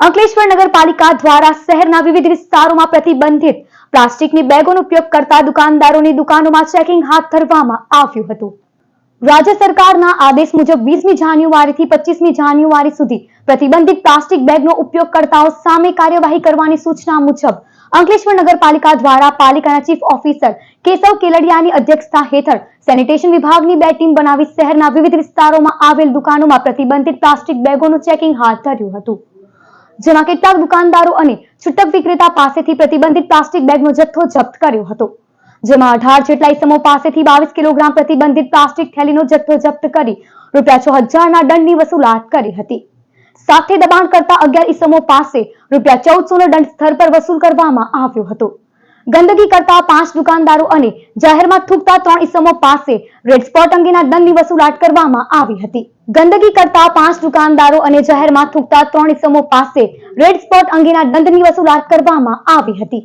અંકલેશ્વર નગરપાલિકા દ્વારા શહેરના વિવિધ વિસ્તારોમાં પ્રતિબંધિત પ્લાસ્ટિકની બેગોનો ઉપયોગ કરતા દુકાનદારોની દુકાનોમાં ચેકિંગ હાથ ધરવામાં આવ્યું હતું. રાજ્ય સરકારના આદેશ મુજબ વીસમી જાન્યુઆરીથી પચીસમી જાન્યુઆરી સુધી પ્રતિબંધિત પ્લાસ્ટિક બેગનો ઉપયોગ કરતાઓ સામે કાર્યવાહી કરવાની સૂચના મુજબ અંકલેશ્વર નગરપાલિકા દ્વારા પાલિકાના ચીફ ઓફિસર કેશવ કેલડિયાની અધ્યક્ષતા હેઠળ સેનિટેશન વિભાગની બે ટીમ બનાવી શહેરના વિવિધ વિસ્તારોમાં આવેલ દુકાનોમાં પ્રતિબંધિત પ્લાસ્ટિક બેગોનું ચેકિંગ હાથ ધર્યું હતું. જેમાં કેટલાક દુકાનદારો અને છૂટક વિક્રેતા પાસેથી પ્રતિબંધિત પ્લાસ્ટિક બેગનો જથ્થો જપ્ત કર્યો હતો. જેમાં અઢાર જેટલા ઇસમો પાસેથી બાવીસ કિલોગ્રામ પ્રતિબંધિત પ્લાસ્ટિક થેલીનો જથ્થો જપ્ત કરી રૂપિયા છ હજારના દંડની વસૂલાત કરી હતી. સાથે દબાણ કરતા અગિયાર ઇસમો પાસે રૂપિયા ચૌદસો નો દંડ સ્થળ પર વસૂલ કરવામાં આવ્યો હતો. ગંદકી કરતા પાંચ દુકાનદારો અને જાહેરમાં થૂકતા ત્રણ ઇસમો પાસે રેડ સ્પોટ અંગેના દંડની વસૂલાત કરવામાં આવી હતી. ગંદકી કરતા પાંચ દુકાનદારો અને જાહેરમાં થૂકતા ત્રણ ઇસમો પાસે રેડ સ્પોટ અંગેના દંડની વસૂલાત કરવામાં આવી હતી.